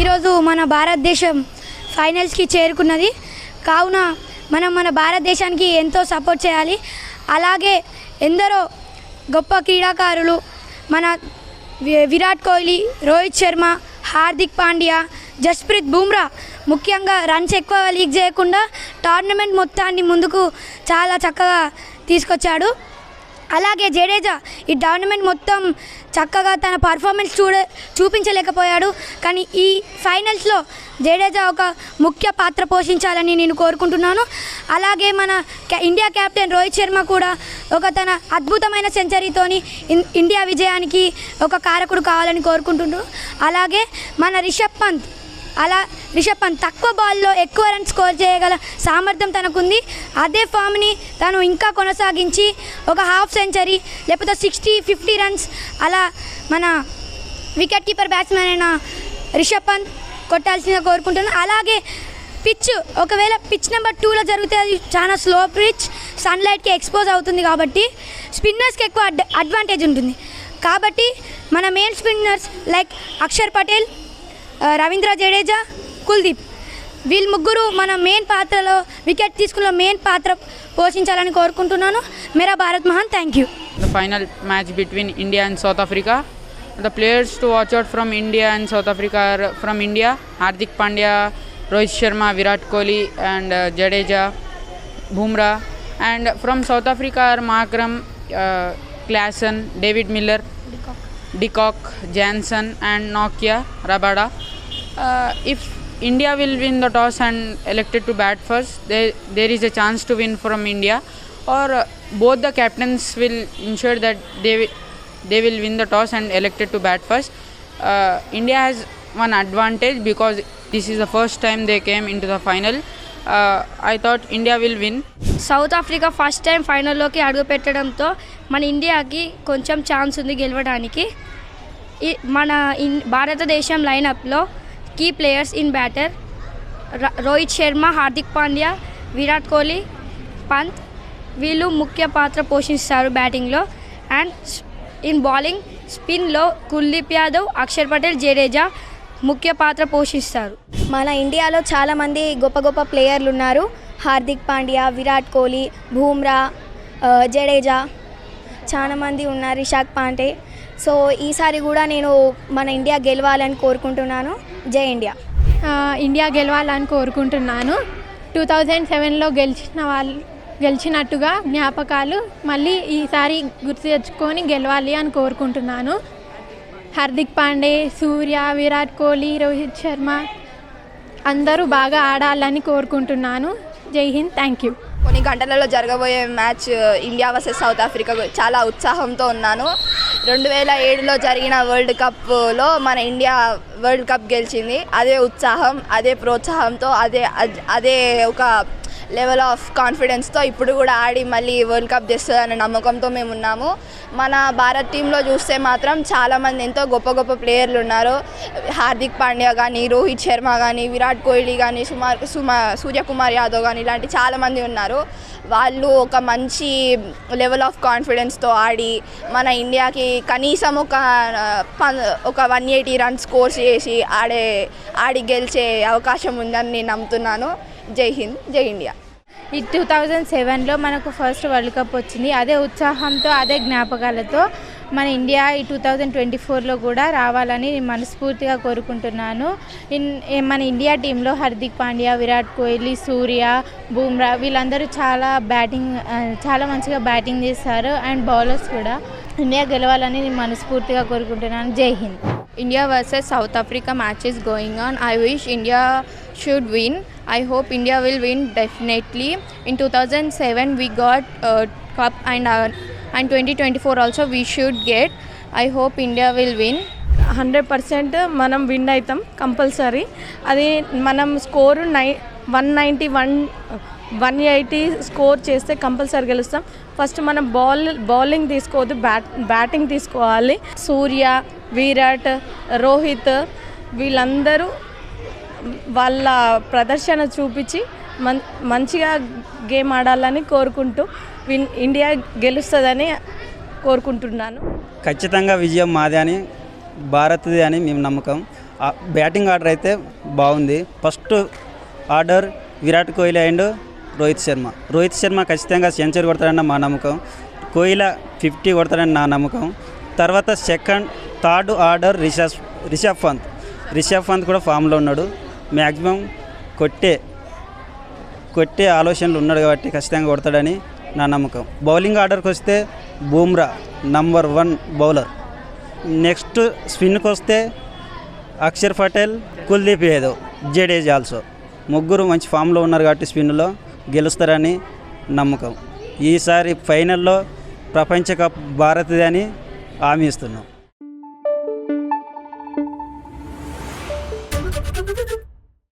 ఈరోజు మన భారతదేశం ఫైనల్స్కి చేరుకున్నది. కావున మనం మన భారతదేశానికి ఎంతో సపోర్ట్ చేయాలి. అలాగే ఎందరో గొప్ప క్రీడాకారులు మన విరాట్ కోహ్లీ రోహిత్ శర్మ హార్దిక్ పాండ్యా జస్ప్రీత్ బూమ్రా ముఖ్యంగా రన్స్ ఎక్కువ లీక్ చేయకుండా టోర్నమెంట్ మొత్తాన్ని ముందుకు చాలా చక్కగా తీసుకొచ్చాడు. అలాగే జడేజా ఈ టోర్నమెంట్ మొత్తం చక్కగా తన పర్ఫార్మెన్స్ చూడ చూపించలేకపోయాడు. కానీ ఈ ఫైనల్స్లో జడేజా ఒక ముఖ్య పాత్ర పోషించాలని నేను కోరుకుంటున్నాను. అలాగే మన ఇండియా కెప్టెన్ రోహిత్ శర్మ కూడా ఒక తన అద్భుతమైన సెంచరీతోని ఇన్- ఇండియా విజయానికి ఒక కారకుడు కావాలని కోరుకుంటున్నాను అలాగే మన రిషబ్ పంత్ అలా రిషబ్ పంత్ తక్కువ బాల్లో ఎక్కువ రన్స్ స్కోర్ చేయగల సామర్థ్యం తనకుంది. అదే ఫామ్ని తను ఇంకా కొనసాగించి ఒక హాఫ్ సెంచరీ లేకపోతే సిక్స్టీ ఫిఫ్టీ రన్స్ అలా మన వికెట్ కీపర్ బ్యాట్స్మెన్ అయిన రిషబ్ పంత్ కొట్టాల్సిందిగా కోరుకుంటున్నాను. అలాగే పిచ్ ఒకవేళ పిచ్ నెంబర్ టూలో జరిగితే అది చాలా స్లో పిచ్ సన్లైట్కి ఎక్స్పోజ్ అవుతుంది కాబట్టి స్పిన్నర్స్కి ఎక్కువ అడ్ అడ్వాంటేజ్ ఉంటుంది. కాబట్టి మన main spinners like Axar Patel Ravindra Jadeja Kuldeep. వీళ్ళు ముగ్గురు మన మెయిన్ పాత్రలో వికెట్ తీసుకున్న మెయిన్ పాత్ర పోషించాలని కోరుకుంటున్నాను. మేరా భారత్ మహాన్ thank you final match between India and South Africa the players to watch watch out from India and South Africa from India Hardik Pandya Rohit Sharma Virat Kohli and Jadeja Bumrah and from South Africa Markram Klaasen David Miller Decock, Jansen, and Nokia Rabada. Uh, if India will win the toss and elected to bat first, there, there is a chance to win from India, or uh, both the captains will ensure that they they will win the toss and elected to bat first. Uh, India has one advantage because this is the first time they came into the final. I thought India will win South Africa first time ఫైనల్లోకి అడుగు పెట్టడంతో మన ఇండియాకి కొంచెం chance ఉంది గెలవడానికి. ఈ మన in భారతదేశం లైనప్లో key players in batter Rohit Sharma Hardik Pandya Virat Kohli Pant వీళ్ళు ముఖ్య పాత్ర పోషిస్తారు బ్యాటింగ్లో అండ్ ఇన్ బౌలింగ్ స్పిన్లో కుల్దీప్ యాదవ్ అక్షర్ పటేల్ జడేజా ముఖ్య పాత్ర పోషిస్తారు. మన ఇండియాలో చాలామంది గొప్ప గొప్ప ప్లేయర్లు ఉన్నారు. హార్దిక్ పాండ్యా విరాట్ కోహ్లీ బూమ్రా జడేజా చాలా మంది ఉన్నారు రిషాక్ పాంటే. సో ఈసారి కూడా నేను మన ఇండియా గెలవాలని కోరుకుంటున్నాను. జై ఇండియా. ఇండియా గెలవాలని కోరుకుంటున్నాను. టూ థౌజండ్ సెవెన్లో గెలిచిన వాళ్ళు గెలిచినట్టుగా జ్ఞాపకాలు మళ్ళీ ఈసారి గుర్తు తెచ్చుకొని గెలవాలి అని కోరుకుంటున్నాను. హార్దిక్ పాండే సూర్య విరాట్ కోహ్లీ రోహిత్ శర్మ అందరూ బాగా ఆడాలని కోరుకుంటున్నాను. జై హింద్. Thank you. కొన్ని గంటలలో జరగబోయే match India versus South Africa చాలా ఉత్సాహంతో ఉన్నాను. రెండు వేల ఏడులో జరిగిన వరల్డ్ కప్లో మన ఇండియా వరల్డ్ కప్ గెలిచింది. అదే ఉత్సాహం అదే ప్రోత్సాహంతో అదే అదే ఒక లెవెల్ ఆఫ్ కాన్ఫిడెన్స్తో ఇప్పుడు కూడా ఆడి మళ్ళీ వరల్డ్ కప్ తెస్తుందనే నమ్మకంతో మేము ఉన్నాము. మన భారత్ టీంలో చూస్తే మాత్రం చాలామంది ఎంతో గొప్ప గొప్ప ప్లేయర్లు ఉన్నారు. హార్దిక్ పాండ్యా కానీ రోహిత్ శర్మ కానీ విరాట్ కోహ్లీ కానీ సుమార్ సుమా సూర్యకుమార్ యాదవ్ కానీ ఇలాంటి చాలామంది ఉన్నారు. వాళ్ళు ఒక మంచి లెవెల్ ఆఫ్ కాన్ఫిడెన్స్తో ఆడి మన ఇండియాకి కనీసం ఒక పన్- ఒక వన్ ఎయిటీ రన్స్ స్కోర్ చేసి ఆడే ఆడి గెలిచే అవకాశం ఉందని నేను నమ్ముతున్నాను. జై హింద్ జై ఇండియా. ఈ టూ థౌజండ్ సెవెన్లో మనకు ఫస్ట్ వరల్డ్ కప్ వచ్చింది. అదే ఉత్సాహంతో అదే జ్ఞాపకాలతో మన ఇండియా ఈ టూ థౌజండ్ ట్వంటీ ఫోర్లో కూడా రావాలని నేను మనస్ఫూర్తిగా కోరుకుంటున్నాను. ఇన్ మన ఇండియా టీంలో హార్దిక్ పాండ్యా విరాట్ కోహ్లీ సూర్య బూమ్రా వీళ్ళందరూ చాలా బ్యాటింగ్ చాలా మంచిగా బ్యాటింగ్ చేస్తారు అండ్ బౌలర్స్ కూడా. ఇండియా గెలవాలని నేను మనస్ఫూర్తిగా కోరుకుంటున్నాను. జై Hind. India versus South Africa match is going on. I wish India should win. I hope India will win definitely. In 2007 we got uh, cup and uh, and 2024 also we should get. I hope India will win. Hundred percent మనం win అవుతాం compulsory అది మనం score నై one ninety one one eighty score చేస్తే compulsory గెలుస్తాం first మనం ball bowling తీసుకోవద్దు bat batting తీసుకోవాలి సూర్య విరాట్ రోహిత్ వీళ్ళందరూ వాళ్ళ ప్రదర్శన చూపించి మన్ మంచిగా గేమ్ ఆడాలని కోరుకుంటూ విన్ ఇండియా గెలుస్తుందని కోరుకుంటున్నాను. ఖచ్చితంగా విజయం మాదే అని భారత్ది అని మేము నమ్మకం. బ్యాటింగ్ ఆర్డర్ అయితే బాగుంది. First order Virat Kohli and Rohit Sharma. Rohit Sharma ఖచ్చితంగా సెంచరీ కొడతాడన్న మా నమ్మకం. కోహ్లీ ఫిఫ్టీ కొడతాడని నా నమ్మకం. తర్వాత second third order Rishabh Rishabh Pant. Rishabh Pant కూడా ఫామ్లో ఉన్నాడు. మ్యాక్సిమం కొట్టే కొట్టే ఆలోచనలు ఉన్నాడు కాబట్టి ఖచ్చితంగా కొడతాడని నా నమ్మకం. బౌలింగ్ ఆర్డర్కి వస్తే Bumrah number one bowler. Next స్పిన్కి వస్తే అక్షర్ పటేల్ కుల్దీప్ యాదవ్ జడేజా ఆల్సో. ముగ్గురు మంచి ఫామ్లో ఉన్నారు కాబట్టి స్పిన్లో గెలుస్తారని నమ్మకం. ఈసారి ఫైనల్లో ప్రపంచ కప్ భారత్దే అని హామీ ఇస్తున్నాం.